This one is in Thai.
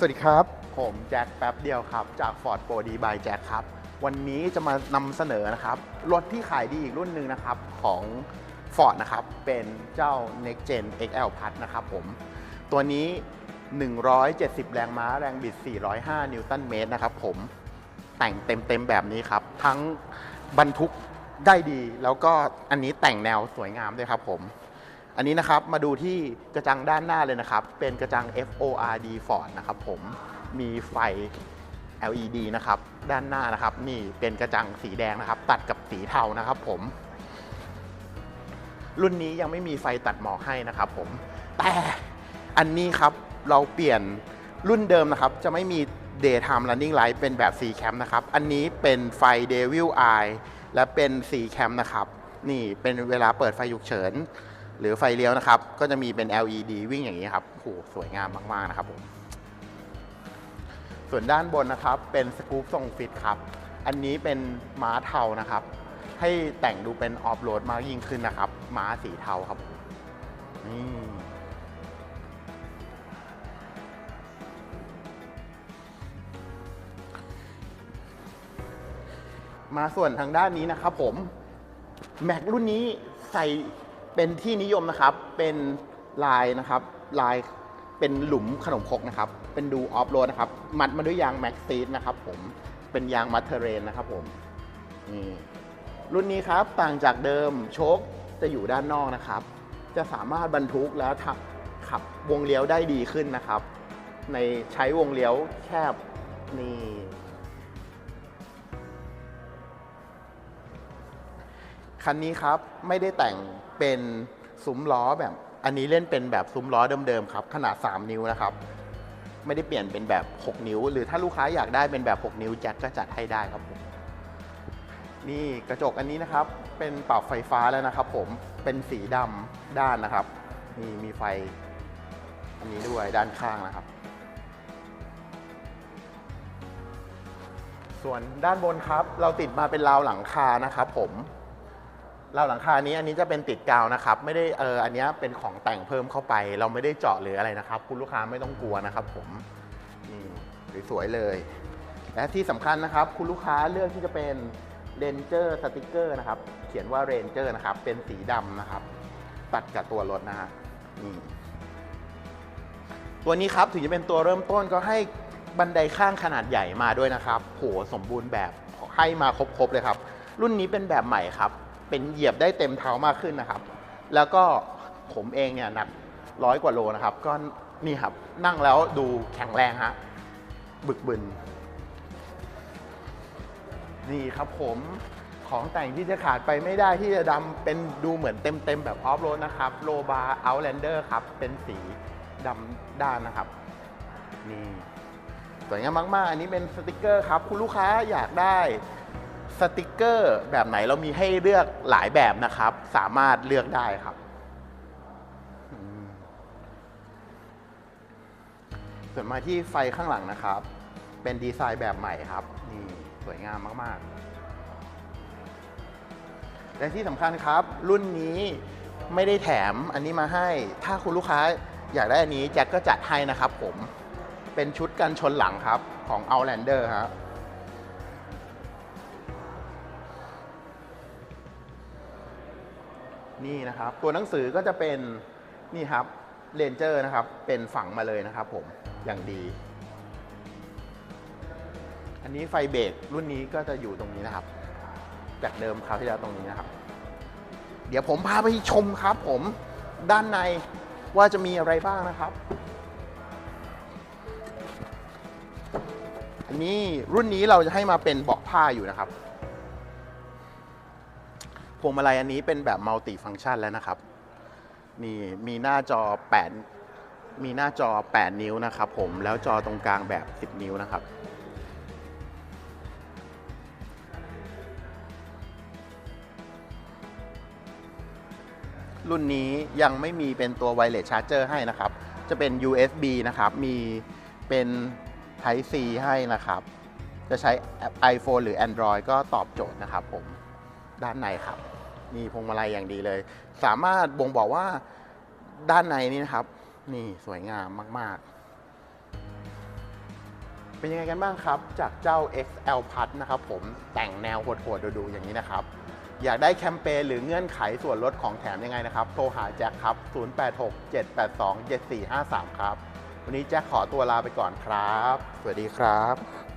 สวัสดีครับ ผมแจ็คแป๊บเดียวครับ จาก Ford Pro D by Jack ครับ วันนี้จะมานำเสนอนะครับ รถที่ขายดีอีกรุ่นหนึ่งนะครับ ของ Ford นะครับ เป็นเจ้า Next Gen XL Plus นะครับผม ตัวนี้ 170 แรงม้าแรงบิด 405 นิวตันเมตรนะครับผม แต่งเต็มๆแบบนี้ครับ ทั้งบรรทุกได้ดี แล้วก็อันนี้แต่งแนวสวยงามด้วยครับผม อันนี้นะครับมาดูที่กระจังด้านหน้าเลยนะครับ เป็นกระจัง FORD Ford นะครับผมมีไฟ LED นะครับด้านหน้านะครับ นี่เป็นกระจังสีแดงนะครับ ตัดกับสีเทานะครับผม รุ่นนี้ยังไม่มีไฟตัดหมอกให้นะครับผม แต่อันนี้ครับเราเปลี่ยนรุ่นเดิมนะครับ จะไม่มี daytime running light เป็นแบบ4 cam นะครับ อันนี้เป็นไฟ devil eye และเป็น4 cam นะครับ นี่เป็นเวลาเปิดไฟฉุกเฉิน หรือไฟเลี้ยวนะครับ ก็จะมีเป็น LED วิ่งอย่างนี้ครับโหสวยงามมาก ๆ นะครับผม ส่วนด้านบนนะครับ เป็นสกู๊ปทรงฟิตครับ อันนี้เป็นม้าเทานะครับ ให้แต่งดูเป็นออฟโรดมากยิ่งขึ้นนะครับ ม้าสีเทาครับนี่มาส่วนทางด้านนี้นะครับผม แม็กรุ่นนี้ใส่ เป็นที่นิยมนะครับ เป็นลายนะครับ ลายเป็นหลุมขนมครกนะครับ เป็นดูออฟโรดนะครับ มัดมาด้วยยางแม็กซีดนะครับผม เป็นยางมัทเทเรนนะครับผม นี่ รุ่นนี้ครับต่างจากเดิมโชคจะอยู่ด้านนอกนะครับ จะสามารถบรรทุกแล้วขับขับวงเลี้ยวได้ดีขึ้นนะครับ ในใช้วงเลี้ยวแคบนี่ คันนี้ครับไม่ได้แต่งเป็นซุ้มล้อแบบ อันนี้เล่นเป็นแบบซุ้มล้อเดิมๆครับ ขนาด 3 นิ้วนะครับ ไม่ได้เปลี่ยนเป็นแบบ 6 นิ้ว หรือถ้าลูกค้าอยากได้เป็นแบบ 6 นิ้วแจ็คก็จัดให้ได้ครับผมนี่กระจกอันนี้นะครับ เป็นปรับไฟฟ้าแล้วนะครับ ผมเป็นสีดำด้านนะครับนี่มีไฟอันนี้ด้วยด้านข้างนะครับ ส่วนด้านบนครับ เราติดมาเป็นราวหลังคานะครับผม ราหลังคานี้อันนี้จะเป็นติดกาวนะครับ ไม่ได้เอออันนี้เป็นของแต่งเพิ่มเข้าไป เราไม่ได้เจาะหรืออะไรนะครับ คุณลูกค้าไม่ต้องกลัวนะครับ ผมนี่สวยๆเลย และที่สำคัญนะครับ คุณลูกค้าเลือกที่จะเป็นเรนเจอร์สติกเกอร์นะครับ เขียนว่าเรนเจอร์นะครับ เป็นสีดำนะครับ ตัดกับตัวรถนะฮะนี่ตัวนี้ครับถึงจะเป็นตัวเริ่มต้นก็ให้บันไดข้างขนาดใหญ่มาด้วยนะครับโหสมบูรณ์แบบให้มาครบๆเลยครับ รุ่นนี้เป็นแบบใหม่ครับ เป็นเหยียบได้เต็มเท้ามากขึ้นนะครับ แล้วก็ผมเองเนี่ยหนักร้อยกว่าโลนะครับ ก็นี่ครับนั่งแล้วดูแข็งแรงฮะบึกบึน นี่ครับผมของแต่งที่จะขาดไปไม่ได้ที่จะดำเป็นดูเหมือนเต็มๆ แบบออฟโรดนะครับโลบาร์เอาแลนเดอร์ครับ เป็นสีดำด้านนะครับ นี่สวยงามมาก ๆ อันนี้เป็นสติกเกอร์ครับ คุณลูกค้าอยากได้ สติกเกอร์แบบไหนเรามีให้เลือกหลายแบบนะครับ สามารถเลือกได้ครับ ส่วนมาที่ไฟข้างหลังนะครับ เป็นดีไซน์แบบใหม่ครับ นี่สวยงามมาก ๆ และที่สำคัญครับ รุ่นนี้ไม่ได้แถมอันนี้มาให้ ถ้าคุณลูกค้าอยากได้อันนี้แจ็คก็จัดให้นะครับผม เป็นชุดกันชนหลังครับของ Outlander ครับ นี่นะครับ ตัวหนังสือก็จะเป็นนี่ครับเรนเจอร์นะครับ เป็นฝังมาเลยนะครับผมอย่างดี อันนี้ไฟเบรกรุ่นนี้ก็จะอยู่ตรงนี้นะครับ จากเดิมคราวที่แล้วตรงนี้นะครับ เดี๋ยวผมพาไปชมครับ ผมด้านในว่าจะมีอะไรบ้างนะครับ อันนี้รุ่นนี้เราจะให้มาเป็นเบาะผ้าอยู่นะครับ พวงมาลัยอันนี้เป็นแบบมัลติฟัง c t ชันแล้วนะครับ นี่มีหน้าจอ 8 มีหน้าจอ 8 นิ้วนะครับผม แล้วจอตรงกลางแบบ 10 นิ้วนะครับ รุ่นนี้ยังไม่มีเป็นตัวไวเลสชาร์จเจอร์ให้นะครับ จะเป็น USB นะครับ มีเป็น Type C ให้นะครับ จะใช้ iPhone หรือ Android ก็ตอบโจทย์นะครับผม ด้านในครับมีพวงมาลัยอย่างดีเลย สามารถบ่งบอกว่าด้านในนี้นะครับ นี่สวยงามมาก ๆ เป็นยังไงกันบ้างครับ จากเจ้า XL Plus นะครับผมแต่งแนวโหดๆดูๆอย่างนี้นะครับ อยากได้แคมเปญหรือเงื่อนไขส่วนลดของแถมยังไงนะครับ โทรหาแจ็คครับ 0867827453 ครับ วันนี้แจ็คขอตัวลาไปก่อนครับ สวัสดีครับ